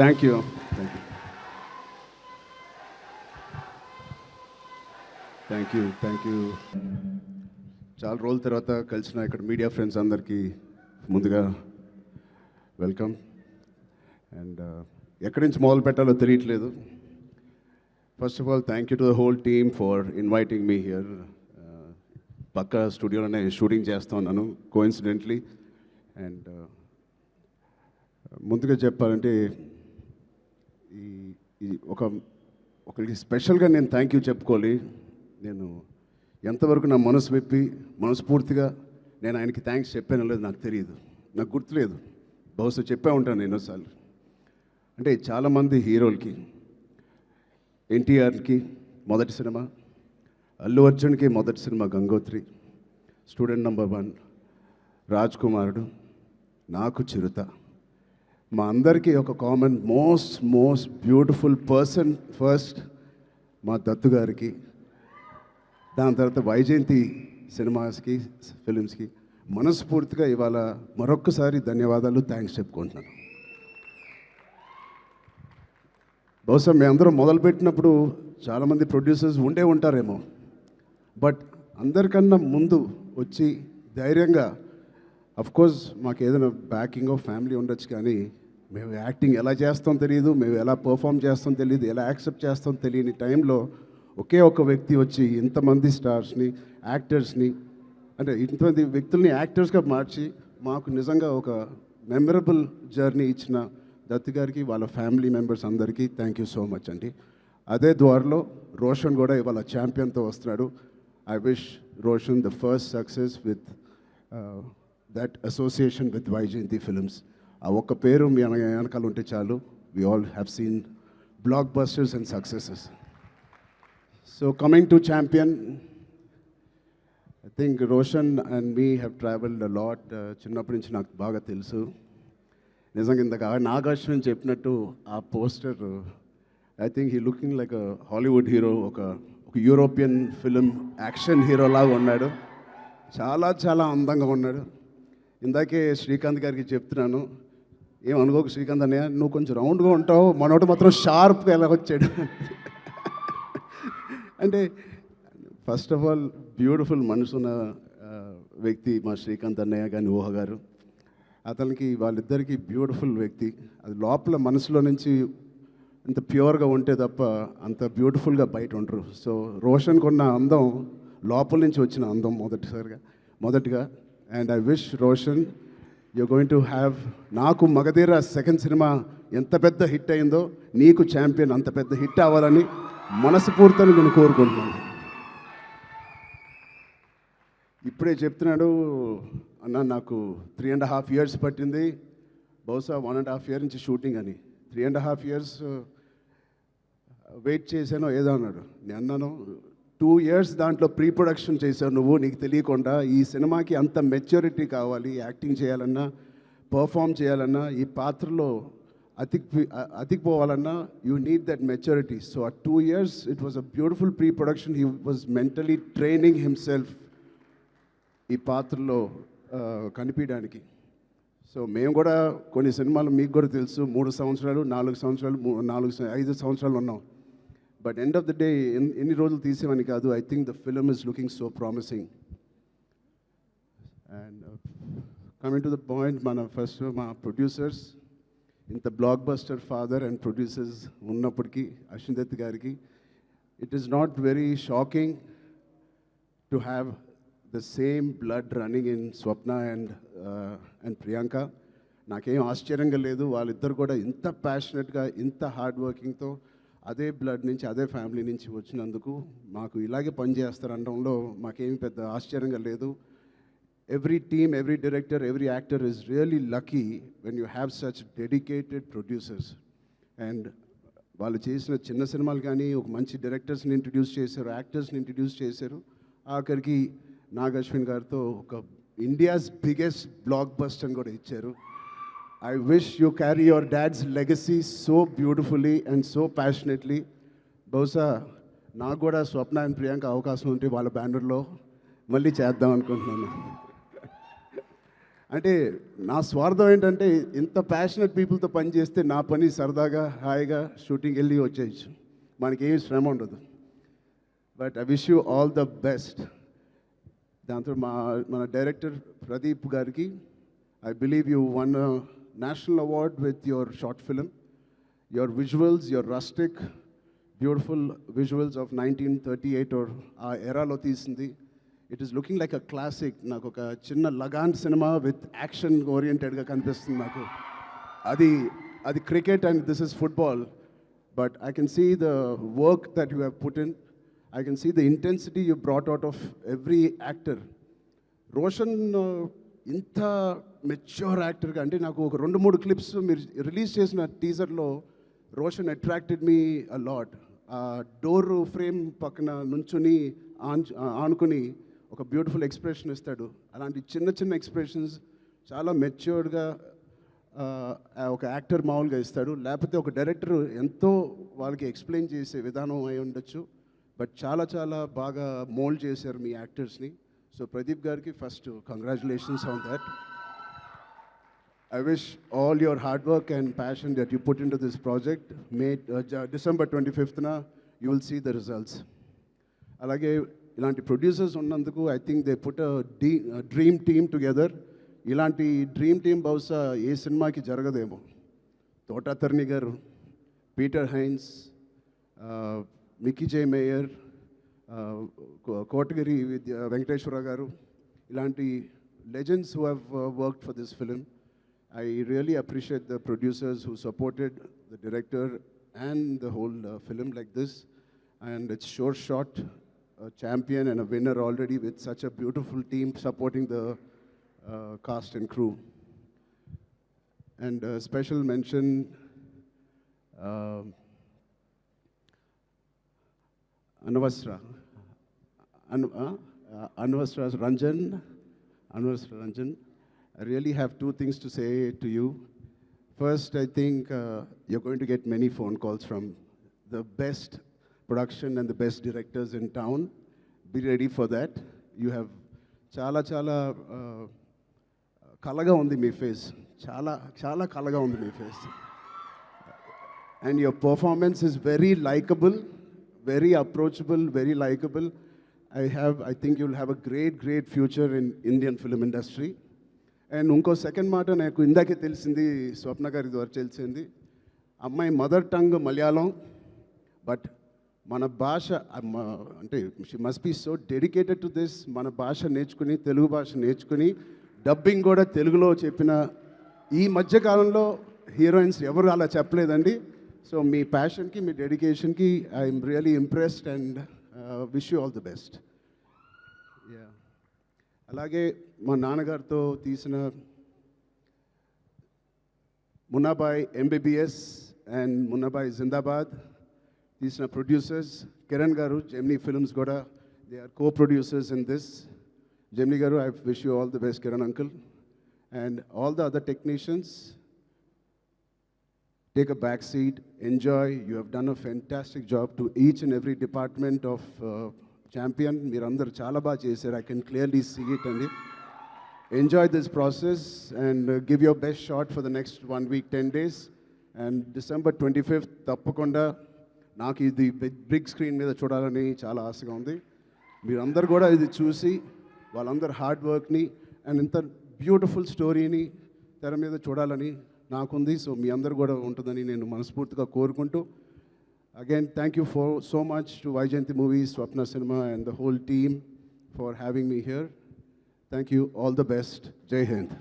Thank you thank you thank you thank you చాలా రోజుల తర్వాత కలిసిన ఇక్కడ మీడియా ఫ్రెండ్స్ అందరికీ ముందుగా వెల్కమ్ అండ్ ఎక్కడి నుంచి మొదలు పెట్టాలో తెలియట్లేదు first of all thank you to the whole team for inviting me here పక్క స్టూడియోలోనే షూటింగ్ చేస్తా ఉన్నాను కోఇన్సిడెంట్లీ అండ్ ముందుగా చెప్పాలంటే ఇది ఒక ఒకరికి స్పెషల్గా నేను థ్యాంక్ యూ చెప్పుకోవాలి. నేను ఎంతవరకు నా మనసు విప్పి మనస్ఫూర్తిగా నేను ఆయనకి థ్యాంక్స్ చెప్పానో లేదు నాకు తెలియదు నాకు గుర్తులేదు. బహుశా చెప్పే ఉంటాను ఎన్నోసార్లు. అంటే చాలామంది హీరోలకి ఎన్టీఆర్కి మొదటి సినిమా అల్లు అర్జున్కి మొదటి cinema Gangotri student number one Raj Kumarudu నాకు చిరుత. మా అందరికీ ఒక common most most beautiful person first మా దత్తు గారికి. దాని తర్వాత వైజయంతి సినిమాస్కి ఫిలిమ్స్కి మనస్ఫూర్తిగా ఇవాళ మరొక్కసారి ధన్యవాదాలు థ్యాంక్స్ చెప్పుకుంటున్నాను. బహుశా మేమందరం మొదలుపెట్టినప్పుడు చాలామంది ప్రొడ్యూసర్స్ ఉండే ఉంటారేమో. బట్ అందరికన్నా ముందు వచ్చి ధైర్యంగా అఫ్కోర్స్ మాకు ఏదైనా బ్యాకింగ్ ఆఫ్ ఫ్యామిలీ ఉండొచ్చు కానీ మేము యాక్టింగ్ ఎలా చేస్తాం తెలియదు మేము ఎలా పర్ఫామ్ చేస్తాం తెలియదు ఎలా యాక్సెప్ట్ చేస్తాం తెలియని టైంలో ఒకే ఒక వ్యక్తి వచ్చి ఇంతమంది స్టార్స్ని యాక్టర్స్ని అంటే ఇంతమంది వ్యక్తుల్ని యాక్టర్స్గా మార్చి మాకు నిజంగా ఒక మెమరబుల్ జర్నీ ఇచ్చిన దత్తు గారికి వాళ్ళ ఫ్యామిలీ మెంబర్స్ అందరికీ థ్యాంక్ యూ సో మచ్ అండి. అదే ద్వారలో రోషన్ కూడా ఇవాళ ఛాంపియన్తో వస్తున్నాడు. I wish Roshan the first success with that association with Vyjayanthi films ఆ ఒక్క పేరు మీ వెనకాల ఉంటే చాలు. We all have seen blockbusters and successes so coming to champion I think Roshan and me have travelled lot చిన్నప్పటి నుంచి నాకు బాగా తెలుసు. నిజంగా ఇందాక నాగార్జున చెప్పినట్టు ఆ poster I think he looking like Hollywood hero ఒక ఒక యూరోపియన్ ఫిలిం యాక్షన్ హీరోలాగా ఉన్నాడు. చాలా చాలా అందంగా ఉన్నాడు. ఇందాకే శ్రీకాంత్ గారికి చెప్తున్నాను. ఏం అనుకోకు శ్రీకాంత్ అన్నయ్య నువ్వు కొంచెం రౌండ్గా ఉంటావు మనోడు మాత్రం షార్ప్గా ఎలా వచ్చాడు. అంటే ఫస్ట్ ఆఫ్ ఆల్ బ్యూటిఫుల్ మనసున్న వ్యక్తి మా శ్రీకాంత్ అన్నయ్య కానీ ఊహ గారు. అతనికి వాళ్ళిద్దరికీ బ్యూటిఫుల్ వ్యక్తి. అది లోపల మనసులో నుంచి ఇంత ప్యూర్గా ఉంటే తప్ప అంత బ్యూటిఫుల్గా బయట ఉండరు. సో రోషన్కి ఉన్న అందం లోపల నుంచి వచ్చిన అందం మొదటిసారిగా మొదటిగా. And I wish Roshan you going to have నాకు మగధీర సెకండ్ సినిమా ఎంత పెద్ద హిట్ అయిందో నీకు ఛాంపియన్ అంత పెద్ద హిట్ అవ్వాలని మనస్ఫూర్తిని నేను కోరుకుంటున్నాను. ఇప్పుడే చెప్తున్నాడు అన్న నాకు త్రీ అండ్ హాఫ్ ఇయర్స్ పట్టింది. బహుశా వన్ అండ్ హాఫ్ ఇయర్ నుంచి షూటింగ్ అని. Three and half years wait చేశానో ఏదో అన్నాడు. నేను అన్నాను టూ ఇయర్స్ దాంట్లో ప్రీ ప్రొడక్షన్ చేశావు నువ్వు నీకు తెలియకుండా ఈ సినిమాకి అంత మెచ్యూరిటీ కావాలి యాక్టింగ్ చేయాలన్నా పర్ఫామ్ చేయాలన్నా ఈ పాత్రలో అతికి అతికిపోవాలన్నా you need that maturity so ఆ two years it was a beautiful pre production he was mentally training himself ఈ పాత్రలో కనిపించడానికి. సో మేము కూడా కొన్ని సినిమాలు మీకు కూడా తెలుసు. మూడు సంవత్సరాలు నాలుగు సంవత్సరాలు నాలుగు ఐదు సంవత్సరాలు ఉన్నాం. But end of the day ఎన్ని రోజులు తీసేవని కాదు I think the film is looking so promising and coming to the point మన ఫస్ట్ మా ప్రొడ్యూసర్స్ ఇంత blockbuster father and producers ఉన్నప్పటికీ అశ్విన్ గారికి it is not very shocking to have the same blood running in Swapna and, uh, and Priyanka. నాకేం ఆశ్చర్యంగా లేదు వాళ్ళిద్దరు కూడా ఇంత ప్యాషనెట్గా ఇంత హార్డ్ వర్కింగ్తో అదే బ్లడ్ నుంచి అదే ఫ్యామిలీ నుంచి వచ్చినందుకు మాకు ఇలాగే పనిచేస్తారనడంలో మాకేమి పెద్ద ఆశ్చర్యంగా లేదు. Every team every director every actor is really lucky when you have such dedicated producers and వాళ్ళు చేసిన చిన్న సినిమాలు కానీ ఒక మంచి డైరెక్టర్స్ని ఇంట్రడ్యూస్ చేశారు యాక్టర్స్ని ఇంట్రడ్యూస్ చేశారు. ఆఖరికి నాగ్ అశ్విన్ గారితో ఒక ఇండియాస్ బిగ్గెస్ట్ బ్లాక్ బస్ట్ అని కూడా ఇచ్చారు. I wish you carry your dad's legacy so beautifully and so passionately బహుశా నాకు కూడా స్వప్న అండ్ ప్రియాంక అవకాశం ఉంటే వాళ్ళ బ్యానర్లో మళ్ళీ చేద్దాం అనుకుంటున్నాను. అంటే నా స్వార్థం ఏంటంటే ఇంత ప్యాషనెట్ పీపుల్తో పని చేస్తే నా పని సరదాగా హాయిగా షూటింగ్ వెళ్ళి వచ్చేయచ్చు. మనకి ఏం శ్రమ ఉండదు. But I wish you all the best దాంతో మా మన డైరెక్టర్ ప్రదీప్ గారికి I believe you won national award with your short film your visuals your rustic beautiful visuals of nineteen thirty eight ఆ ఎరాలో తీసింది it is looking like a classic నాకు ఒక చిన్న లగాన్ సినిమా విత్ యాక్షన్ ఓరియంటెడ్గా కనిపిస్తుంది నాకు. అది అది cricket and this is football but I can see the work that you have put in I can see the intensity you brought out of every actor Roshan uh, ఇంత mature యాక్టర్గా అంటే నాకు ఒక రెండు మూడు క్లిప్స్ మీరు release చేసిన టీజర్లో Roshan attracted me a lot ఆ డోర్ ఫ్రేమ్ పక్కన నుంచుని ఆన్ ఆనుకుని ఒక బ్యూటిఫుల్ ఎక్స్ప్రెషన్ ఇస్తాడు. అలాంటి చిన్న చిన్న ఎక్స్ప్రెషన్స్ చాలా మెచ్యూర్డ్గా ఒక యాక్టర్ మామూలుగా ఇస్తాడు. లేకపోతే ఒక డైరెక్టర్ ఎంతో వాళ్ళకి ఎక్స్ప్లెయిన్ చేసే విధానం అయి ఉండొచ్చు. బట్ చాలా చాలా బాగా మోల్డ్ చేశారు మీ యాక్టర్స్ని సో ప్రదీప్ గారికి first congratulations on that I wish all your hard work and passion that you put into this project, made uh, Ja- December 25th, na, you will see the results. అలాగే ఇలాంటి producers ఉన్నందుకు I think they put the dream team together ఇలాంటి dream team బహుశా ఏ సినిమాకి జరగదేమో తోటాతర్ని గారు Peter Heins Mickey J Meyer కో- కోటగిరి విద్య వెంకటేశ్వర గారు ఇలాంటి legends who have worked for this film I really appreciate the producers who supported the director and the whole uh, film like this. And it's sure shot, a champion and a winner already with such a beautiful team supporting the uh, cast and crew. And a special mention um Anvasra. Anu, uh, uh, Ranjan. Anvasra Ranjan. I really have two things to say to you. First, I think uh, you're going to get many phone calls from the best production and the best directors in town. Be ready for that. You have చాలా చాలా uh, కలగా ఉంది మీ face చాలా చాలా కలగా ఉంది మీ face and your performance is very likable, very approachable, very likable. I have, I think you'll have a great, great future in Indian film industry. And ఇంకో second మాట నాకు ఇందాకే తెలిసింది స్వప్న గారి ద్వారా తెలిసింది. అమ్మాయి మదర్ టంగ్ మలయాళం బట్ మన భాష అంటే she must be so dedicated to this మన భాష నేర్చుకుని తెలుగు భాష నేర్చుకుని డబ్బింగ్ కూడా తెలుగులో చెప్పిన ఈ మధ్యకాలంలో హీరోయిన్స్ ఎవరు అలా చెప్పలేదండి. సో మీ ప్యాషన్కి మీ డెడికేషన్కి I'm really impressed and wish you all the best yeah అలాగే మా నాన్నగారితో తీసిన మున్నాబాయ్ ఎంబీబీఎస్ అండ్ మున్నాబాయ్ జిందాబాద్ తీసిన ప్రొడ్యూసర్స్ కిరణ్ గారు జెమ్నీ ఫిల్మ్స్ కూడా they are co producers in this Gemini గారు I wish you all the best Kiran uncle and all the other technicians take a back seat, enjoy. You have done a fantastic job to each and every department of uh, champion మీరందరూ చాలా బాగా చేశారు. I can clearly see it అండి. Enjoy this process and give your best shot for the next one week ten days and December twenty fifth తప్పకుండా నాకు ఇది big screen మీద చూడాలని చాలా ఆశగా ఉంది. మీరందరూ కూడా ఇది చూసి వాళ్ళందరూ హార్డ్ వర్క్ని అండ్ ఇంత బ్యూటిఫుల్ స్టోరీని తెర మీద చూడాలని నాకుంది. సో మీ అందరు కూడా ఉంటుందని నేను మనస్ఫూర్తిగా కోరుకుంటూ Again, thank you for so much to Vaijayanti Movies, Swapna Cinema, and the whole team for having me here. Thank you. All the best. Jai Hind.